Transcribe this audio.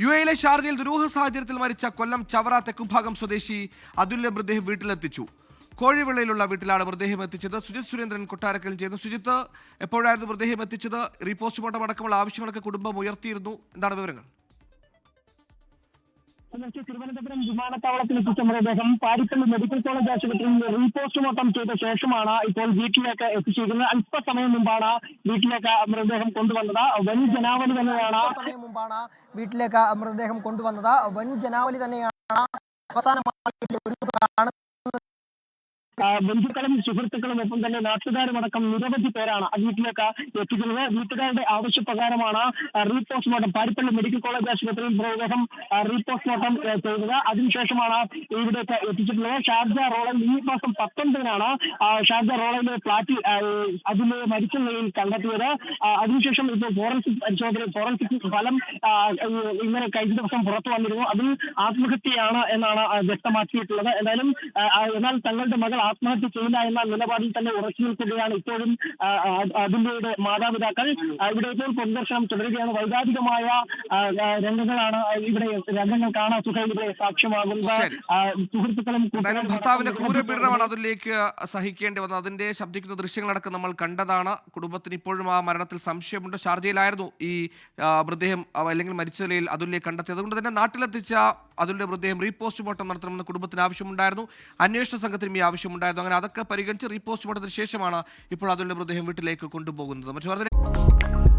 U എയിലെ ഷാർജയിൽ ദുരൂഹ സാഹചര്യത്തിൽ മരിച്ച കൊല്ലം ചവറ തെക്കുംഭാഗം സ്വദേശി അതുല്യ മൃതദേഹം വീട്ടിലെത്തിച്ചു. കോഴിവിളയിലുള്ള വീട്ടിലാണ് മൃതദേഹം എത്തിച്ചത്. സുജിത് സുരേന്ദ്രൻ കൊട്ടാരക്കൽ ചെയ്യുന്നു സുജിത്ത് എപ്പോഴായിരുന്നു മൃതദേഹം എത്തിച്ചത്? റീപോസ്റ്റ്മോർട്ടം അടക്കമുള്ള ആവശ്യങ്ങളൊക്കെ കുടുംബം ഉയർത്തിയിരുന്നു. എന്താണ് വിവരങ്ങൾ? തിരുവനന്തപുരം വിമാനത്താവളത്തിൽ എത്തിച്ച മൃതദേഹം പാരിപ്പള്ളി മെഡിക്കൽ കോളേജ് ആശുപത്രിയിൽ റീപോസ്റ്റ്മോർട്ടം ചെയ്ത ശേഷമാണ് ഇപ്പോൾ വീട്ടിലേക്ക് എത്തിച്ചിരിക്കുന്നത് അല്പസമയം മുമ്പാണ് വീട്ടിലേക്ക് മൃതദേഹം കൊണ്ടുവന്നത്. വൻ ജനാവലി തന്നെയാണ്. സമയം മുമ്പാണ് വീട്ടിലേക്ക് മൃതദേഹം കൊണ്ടുവന്നത്. വൻ ജനാവലി തന്നെയാണ്. അവസാനമായി ബന്ധുക്കളും സുഹൃത്തുക്കളും ഒപ്പം തന്നെ നാട്ടുകാരും അടക്കം നിരവധി പേരാണ് വീട്ടിലേക്ക് എത്തിക്കുന്നത്. വീട്ടുകാരുടെ ആവശ്യപ്രകാരമാണ് റീപോസ്റ്റ്മോർട്ടം പാരിപ്പള്ളി മെഡിക്കൽ കോളേജ് ആശുപത്രിയിൽ മൃതദേഹം റീപോസ്റ്റ്മോർട്ടം ചെയ്തത്. അതിനുശേഷമാണ് ഇവിടേക്ക് എത്തിച്ചിട്ടുള്ളത്. ഷാർജ റോളയിൽ ഈ മാസം പത്തൊൻപതിനാണ് ഷാർജ റോളയിലെ ഫ്ളാറ്റിൽ അതിലെ മരിച്ച നിലയിൽ കണ്ടെത്തിയത് അതിനുശേഷം ഇപ്പോൾ ഫോറൻസിക് പരിശോധന ഫോറൻസിക് ഫലം ഇങ്ങനെ കഴിഞ്ഞ ദിവസം പുറത്തു വന്നിരുന്നു. അതിൽ ആത്മഹത്യയാണ് എന്നാണ് വ്യക്തമാക്കിയിട്ടുള്ളത്. എന്തായാലും എന്നാൽ തങ്ങളുടെ മകൾ ആത്മഹത്യ ചെയ്യില്ല എന്ന നിലപാടിൽ തന്നെ ഉറച്ചു നിൽക്കുകയാണ്. ഇപ്പോഴും അതിന്റെ മാതാപിതാക്കൾ ഇവിടെ ഇപ്പോൾ പൊതുദർശനം തുടരുകയാണ്. വൈകാരികമായ രംഗങ്ങളാണ് ഇവിടെ രംഗങ്ങൾ കാണാൻ ഇവിടെ സാക്ഷ്യമാകുന്നത്. സുഹൃത്തുക്കളും ഭർത്താവിന്റെ ക്രൂരപീഡനമാണ് അതിലേക്ക് സഹിക്കേണ്ടി വന്നത്. അതിന്റെ ശബ്ദിക്കുന്ന ദൃശ്യങ്ങളടക്കം നമ്മൾ കണ്ടതാണ്. കുടുംബത്തിന് ഇപ്പോഴും ആ മരണത്തിൽ സംശയമുണ്ട്. ഷാർജയിലായിരുന്നു ഈ മൃതദേഹം അല്ലെങ്കിൽ മരിച്ച നിലയിൽ അതുല്യെ കണ്ടെത്തിയത്. അതുകൊണ്ട് തന്നെ നാട്ടിലെത്തിച്ച അതുല്യ മൃതദേഹം റീപോസ്റ്റ്മോർട്ടം നടത്തണമെന്ന് കുടുംബത്തിന് ആവശ്യമുണ്ടായിരുന്നു. അന്വേഷണ സംഘത്തിനും ഈ ആവശ്യമുണ്ടായിരുന്നു അങ്ങനെ അതൊക്കെ പരിഗണിച്ച് റീപോസ്റ്റ് റീപോസ്റ്റ്മോർട്ടത്തിന് ശേഷമാണ് ഇപ്പോൾ അതിന്റെ മൃതദേഹം വീട്ടിലേക്ക് കൊണ്ടുപോകുന്നത്. മറ്റു